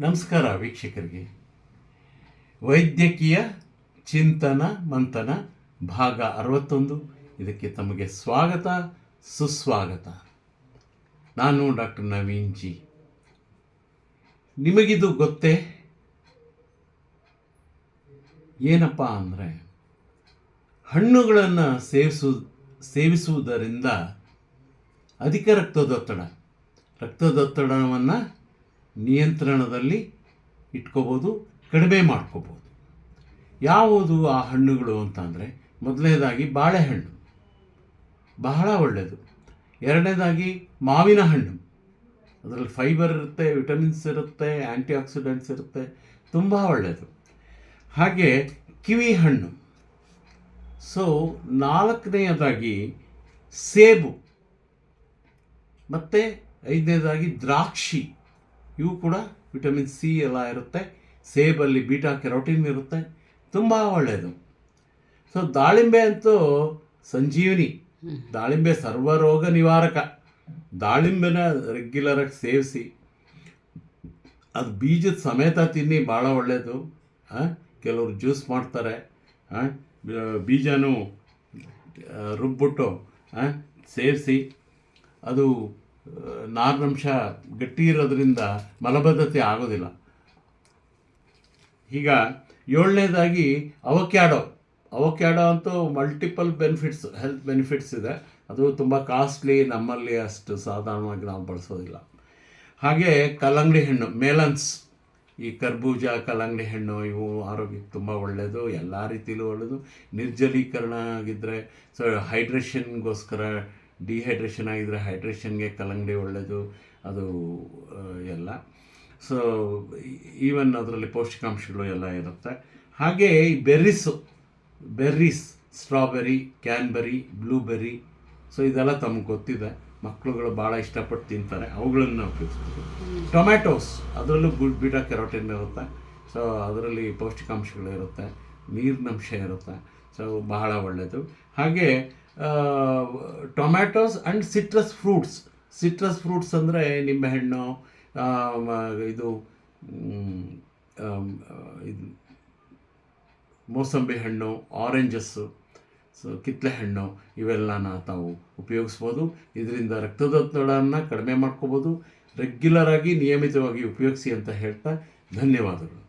ನಮಸ್ಕಾರ ವೀಕ್ಷಕರಿಗೆ. ವೈದ್ಯಕೀಯ ಚಿಂತನ ಮಂಥನ ಭಾಗ ಅರವತ್ತೊಂದು. ಇದಕ್ಕೆ ತಮಗೆ ಸ್ವಾಗತ, ಸುಸ್ವಾಗತ. ನಾನು ಡಾಕ್ಟರ್ ನವೀನ್ ಜಿ. ನಿಮಗಿದು ಗೊತ್ತೇ? ಏನಪ್ಪ ಅಂದರೆ, ಹಣ್ಣುಗಳನ್ನು ಸೇವಿಸು, ಸೇವಿಸುವುದರಿಂದ ಅಧಿಕ ರಕ್ತದೊತ್ತಡ, ರಕ್ತದೊತ್ತಡವನ್ನು ನಿಯಂತ್ರಣದಲ್ಲಿ ಇಟ್ಕೋಬೋದು, ಕಡಿಮೆ ಮಾಡ್ಕೋಬೋದು. ಯಾವುದು ಆ ಹಣ್ಣುಗಳು ಅಂತಂದರೆ, ಮೊದಲನೇದಾಗಿ ಬಾಳೆಹಣ್ಣು. ಬಹಳ ಒಳ್ಳೆಯದು ಎರಡನೇದಾಗಿ ಮಾವಿನ ಹಣ್ಣು. ಅದರಲ್ಲಿ ಫೈಬರ್ ಇರುತ್ತೆ ವಿಟಮಿನ್ಸ್ ಇರುತ್ತೆ ಆ್ಯಂಟಿ ಆಕ್ಸಿಡೆಂಟ್ಸ್ ಇರುತ್ತೆ, ತುಂಬ ಒಳ್ಳೆಯದು ಹಾಗೆ ಕಿವಿ ಹಣ್ಣು. ಸೊ ನಾಲ್ಕನೆಯದಾಗಿ ಸೇಬು. ಮತ್ತು ಐದನೇದಾಗಿ ದ್ರಾಕ್ಷಿ. ಇವು ಕೂಡ ವಿಟಮಿನ್ ಸಿ ಎಲ್ಲ ಇರುತ್ತೆ. ಸೇಬಲ್ಲಿ ಬೀಟಾ ಕೆರೋಟಿನ್ ಇರುತ್ತೆ. ತುಂಬ ಒಳ್ಳೆಯದು ಸೊ ದಾಳಿಂಬೆ ಅಂತೂ ಸಂಜೀವಿನಿ. ದಾಳಿಂಬೆ ಸರ್ವರೋಗ ನಿವಾರಕ. ದಾಳಿಂಬೆನ ರೆಗ್ಯುಲರಾಗಿ ಸೇವಿಸಿ. ಅದು ಬೀಜದ ಸಮೇತ ತಿನ್ನಿ ಭಾಳ ಒಳ್ಳೆಯದು ಕೆಲವರು ಜ್ಯೂಸ್ ಮಾಡ್ತಾರೆ. ಹಾಂ ಬೀಜನೂ ರುಬ್ಬಿಟ್ಟು ಸೇರಿಸಿ ಅದು ನಾರಿನಂಶ ಗಟ್ಟಿ ಇರೋದ್ರಿಂದ ಮಲಬದ್ಧತೆ ಆಗೋದಿಲ್ಲ. ಈಗ ಏಳನೇದಾಗಿ ಅವಕ್ಯಾಡೋ ಅವಕ್ಯಾಡೋ ಅಂತೂ ಮಲ್ಟಿಪಲ್ ಬೆನಿಫಿಟ್ಸ್ ಹೆಲ್ತ್ ಬೆನಿಫಿಟ್ಸ್ ಇದೆ. ಅದು ತುಂಬ ಕಾಸ್ಟ್ಲಿ ನಮ್ಮಲ್ಲಿ ಅಷ್ಟು ಸಾಧಾರಣವಾಗಿ ನಾವು ಬಳಸೋದಿಲ್ಲ. ಹಾಗೆ ಕಲ್ಲಂಗಡಿ ಹಣ್ಣು ಮೇಲನ್ಸ್ ಈ ಕರ್ಬೂಜ, ಕಲ್ಲಂಗಡಿ ಹಣ್ಣು, ಇವು ಆರೋಗ್ಯಕ್ಕೆ ತುಂಬ ಒಳ್ಳೆಯದು ಎಲ್ಲ ರೀತಿಯಲ್ಲೂ ಒಳ್ಳೆಯದು ನಿರ್ಜಲೀಕರಣ ಆಗಿದ್ದರೆ ಸೊ ಹೈಡ್ರೇಷನ್ಗೋಸ್ಕರ ಡಿಹೈಡ್ರೇಷನ್ ಆಗಿದ್ದರೆ ಹೈಡ್ರೇಷನ್ಗೆ ಕಲ್ಲಂಗಡಿ ಒಳ್ಳೆಯದು ಅದು ಎಲ್ಲ. ಸೊ ಈವನ್ ಅದರಲ್ಲಿ ಪೌಷ್ಟಿಕಾಂಶಗಳು ಎಲ್ಲ ಇರುತ್ತೆ. ಹಾಗೆ ಈ berries berries strawberry cranberry blueberry so ಇದೆಲ್ಲ ತಮಗೆ ಗೊತ್ತಿದೆ. ಮಕ್ಕಳುಗಳು ಭಾಳ ಇಷ್ಟಪಟ್ಟು ತಿಂತಾರೆ ಅವುಗಳನ್ನು ಉಪಯೋಗಿಸ್ತೀವಿ. ಟೊಮ್ಯಾಟೋಸ್ ಅದರಲ್ಲೂ ಗುಡ್ ಬೀಟಾ ಕೆರೋಟಿನ್ ಇರುತ್ತೆ. ಸೊ ಅದರಲ್ಲಿ ಪೌಷ್ಟಿಕಾಂಶಗಳು ಇರುತ್ತೆ ನೀರಿನಂಶ ಇರುತ್ತೆ. ಸೊ ಬಹಳ ಒಳ್ಳೆಯದು ಹಾಗೆ tomatoes and citrus fruits citrus fruits ಅಂದರೆ ನಿಂಬೆಹಣ್ಣು ಇದು ಇದು, ಮೋಸಂಬಿ ಹಣ್ಣು ಆರೆಂಜಸ್ಸು ಸೊ ಕಿತ್ತಲೆ ಹಣ್ಣು ಇವೆಲ್ಲನ ತಾವು ಉಪಯೋಗಿಸ್ಬೋದು. ಇದರಿಂದ ರಕ್ತದೊತ್ತಡವನ್ನು ಕಡಿಮೆ ಮಾಡ್ಕೋಬೋದು. ರೆಗ್ಯುಲರಾಗಿ ನಿಯಮಿತವಾಗಿ ಉಪಯೋಗಿಸಿ ಅಂತ ಹೇಳ್ತಾ ಧನ್ಯವಾದಗಳು.